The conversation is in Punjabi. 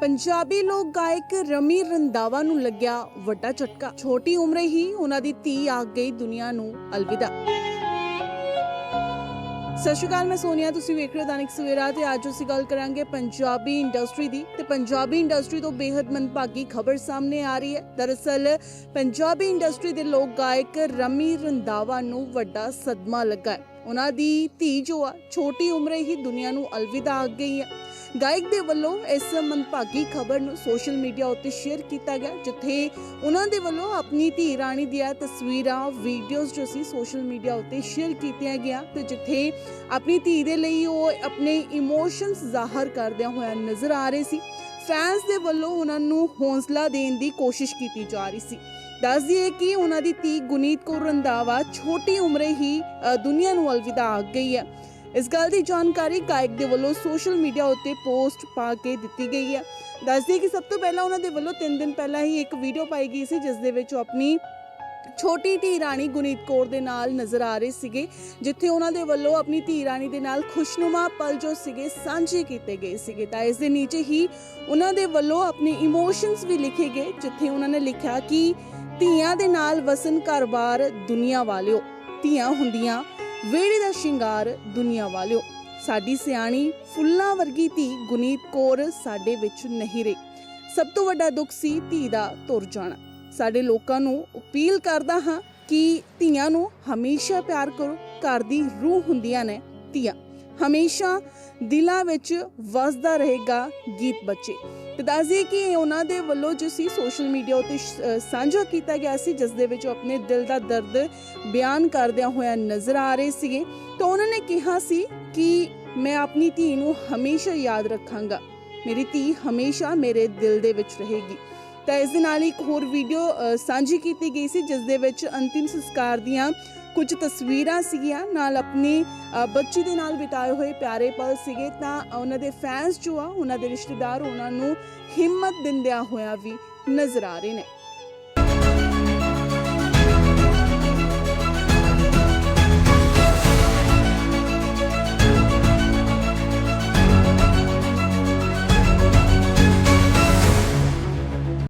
ਪੰਜਾਬੀ ਲੋਕ ਗਾਇਕ ਰਮੀ ਰੰਦਾਵਾ ਨੂੰ ਲੱਗਿਆ ਵੱਡਾ ਝਟਕਾ। ਛੋਟੀ ਉਮਰੇ ਹੀ ਉਹਨਾਂ ਦੀ ਧੀ ਆ ਗਈ ਦੁਨੀਆ ਨੂੰ ਅਲਵਿਦਾ। ਸਤਿ ਸ਼੍ਰੀ ਅਕਾਲ, ਮੈਂ ਸੋਨੀਆ, ਤੁਸੀਂ ਵੇਖ ਰਹੇ ਹੋ ਦੈਨਿਕ ਸਵੇਰਾ ਤੇ ਅੱਜ ਅਸੀਂ ਗੱਲ ਕਰਾਂਗੇ ਪੰਜਾਬੀ ਇੰਡਸਟਰੀ ਦੀ ਤੇ ਪੰਜਾਬੀ ਇੰਡਸਟਰੀ ਤੋਂ ਬੇहद ਮੰਦਭਾਗੀ ਖਬਰ ਸਾਹਮਣੇ ਆ ਰਹੀ ਹੈ। ਦਰਅਸਲ ਪੰਜਾਬੀ ਇੰਡਸਟਰੀ ਦੇ ਲੋਕ ਗਾਇਕ ਰਮੀ ਰੰਦਾਵਾ ਨੂੰ ਵੱਡਾ ਸਦਮਾ ਲੱਗਾ ਹੈ। ਉਹਨਾਂ ਦੀ ਧੀ ਜੋ ਆ, ਛੋਟੀ ਉਮਰੇ ਹੀ ਦੁਨੀਆ ਨੂੰ ਅਲਵਿਦਾ ਆ ਗਈ ਹੈ। ਗਾਇਕ ਦੇ ਵੱਲੋਂ ਇਸ ਮੰਦਭਾਗੀ ਖਬਰ ਨੂੰ ਸੋਸ਼ਲ ਮੀਡੀਆ ਉੱਤੇ ਸ਼ੇਅਰ ਕੀਤਾ ਗਿਆ, ਜਿੱਥੇ ਉਹਨਾਂ ਦੇ ਵੱਲੋਂ ਆਪਣੀ ਧੀ ਰਾਣੀ ਦੀਆਂ ਤਸਵੀਰਾਂ, ਵੀਡੀਓਜ਼ ਜੋ ਸੀ ਸੋਸ਼ਲ ਮੀਡੀਆ ਉੱਤੇ ਸ਼ੇਅਰ ਕੀਤੀਆਂ ਗਿਆ ਤੇ ਜਿੱਥੇ ਆਪਣੀ ਧੀ ਦੇ ਲਈ ਉਹ ਆਪਣੇ ਇਮੋਸ਼ਨਸ ਜ਼ਾਹਰ ਕਰਦਿਆਂ ਹੋਇਆ ਨਜ਼ਰ ਆ ਰਹੇ ਸੀ। ਫੈਨਸ ਦੇ ਵੱਲੋਂ ਉਹਨਾਂ ਨੂੰ ਹੌਸਲਾ ਦੇਣ ਦੀ ਕੋਸ਼ਿਸ਼ ਕੀਤੀ ਜਾ ਰਹੀ ਸੀ। ਦੱਸ ਦਈਏ ਕਿ ਉਹਨਾਂ ਦੀ ਧੀ ਗੁਨੀਤ ਕੌਰ ਰੰਧਾਵਾ ਛੋਟੀ ਉਮਰੇ ਹੀ ਦੁਨੀਆ ਨੂੰ ਅਲਵਿਦਾ ਆ ਗਈ ਹੈ। ਇਸ ਗੱਲ ਦੀ ਜਾਣਕਾਰੀ ਗਾਇਕ ਦੇ ਵੱਲੋਂ ਸੋਸ਼ਲ ਮੀਡੀਆ ਉੱਤੇ ਪੋਸਟ ਪਾ ਕੇ ਦਿੱਤੀ ਗਈ ਹੈ। ਦੱਸਦੇ ਕਿ ਸਭ ਤੋਂ ਪਹਿਲਾਂ ਉਹਨਾਂ ਦੇ ਵੱਲੋਂ 3 ਦਿਨ ਪਹਿਲਾਂ ਹੀ ਇੱਕ ਵੀਡੀਓ ਪਾਈ ਗਈ ਸੀ, ਜਿਸ ਦੇ ਵਿੱਚ ਉਹ ਆਪਣੀ ਛੋਟੀ ਧੀ ਰਾਣੀ ਗੁਨੀਤ ਕੌਰ ਦੇ ਨਾਲ ਨਜ਼ਰ ਆ ਰਹੇ ਸੀਗੇ, ਜਿੱਥੇ ਉਹਨਾਂ ਦੇ ਵੱਲੋਂ ਆਪਣੀ ਧੀ ਰਾਣੀ ਦੇ ਨਾਲ ਖੁਸ਼ਨੁਮਾ ਪਲ ਜੋ ਸੀਗੇ, ਸਾਂਝੇ ਕੀਤੇ ਗਏ ਸੀਗੇ। ਤਾਂ ਇਸ ਦੇ ਨੀਚੇ ਹੀ ਉਹਨਾਂ ਦੇ ਵੱਲੋਂ ਆਪਣੇ ਇਮੋਸ਼ਨਸ ਵੀ ਲਿਖੇ ਗਏ, ਜਿੱਥੇ ਉਹਨਾਂ ਨੇ ਲਿਖਿਆ ਕਿ ਧੀਆਂ ਦੇ ਨਾਲ ਵਸਨ ਘਰ-ਬਾਰ ਦੁਨੀਆ ਵਾਲਿਓ, ਧੀਆਂ ਹੁੰਦੀਆਂ ਵੇੜੇ ਦਾ ਸ਼ਿੰਗਾਰ ਦੁਨੀਆ ਵਾਲਿਓ। ਸਾਡੀ ਸਿਆਣੀ ਫੁੱਲਾਂ ਵਰਗੀ ਧੀ ਗੁਨੀਤ ਕੌਰ ਸਾਡੇ ਵਿੱਚ ਨਹੀਂ ਰਹੀ। ਸਭ ਤੋਂ ਵੱਡਾ ਦੁੱਖ ਸੀ ਧੀ ਦਾ ਤੁਰ ਜਾਣਾ। ਸਾਡੇ ਲੋਕਾਂ ਨੂੰ ਅਪੀਲ ਕਰਦਾ ਹਾਂ ਕਿ ਧੀਆਂ ਨੂੰ ਹਮੇਸ਼ਾ ਪਿਆਰ ਕਰੋ। ਘਰ ਦੀ ਰੂਹ ਹੁੰਦੀਆਂ ਨੇ ਧੀਆਂ। ਹਮੇਸ਼ਾ ਦਿਲਾਂ ਵਿੱਚ ਵਸਦਾ ਰਹੇਗਾ ਗੀਤ ਬੱਚੇ। ਤੇ ਦੱਸਦੀ ਕਿ ਇਹ ਉਹਨਾਂ ਦੇ ਵੱਲੋਂ ਜੋ ਸੀ ਸੋਸ਼ਲ ਮੀਡੀਆ ਉੱਤੇ ਸਾਂਝਾ ਕੀਤਾ ਗਿਆ ਸੀ, ਜਿਸ ਦੇ ਵਿੱਚ ਉਹ ਆਪਣੇ ਦਿਲ ਦਾ ਦਰਦ ਬਿਆਨ ਕਰਦਿਆਂ ਹੋਇਆ ਨਜ਼ਰ ਆ ਰਹੇ ਸੀਗੇ। ਤਾਂ ਉਹਨਾਂ ਨੇ ਕਿਹਾ ਸੀ ਕਿ ਮੈਂ ਆਪਣੀ ਧੀ ਨੂੰ ਹਮੇਸ਼ਾ ਯਾਦ ਰੱਖਾਂਗਾ। ਮੇਰੀ ਧੀ ਹਮੇਸ਼ਾ ਮੇਰੇ ਦਿਲ ਦੇ ਵਿੱਚ ਰਹੇਗੀ। ਤਾਂ ਇਸ ਦੇ ਨਾਲ ਹੀ ਇੱਕ ਹੋਰ ਵੀਡੀਓ ਸਾਂਝੀ ਕੀਤੀ ਗਈ ਸੀ, ਜਿਸ ਦੇ ਵਿੱਚ ਅੰਤਿਮ ਸੰਸਕਾਰ ਦੀਆਂ ਕੁਝ ਤਸਵੀਰਾਂ ਸੀਗੀਆਂ, ਨਾਲ ਆਪਣੀ ਬੱਚੀ ਦੇ ਨਾਲ ਬਿਤਾਏ ਹੋਏ ਪਿਆਰੇ ਪਲ ਸੀਗੇ, ਤਾਂ ਉਹਨਾਂ ਦੇ ਫੈਨਸ ਜੋ ਆ, ਉਹਨਾਂ ਦੇ ਰਿਸ਼ਤੇਦਾਰ ਉਹਨਾਂ ਨੂੰ ਹਿੰਮਤ ਦਿੰਦਿਆਂ ਹੋਇਆ ਵੀ ਨਜ਼ਰ ਆ ਰਹੇ ਨੇ।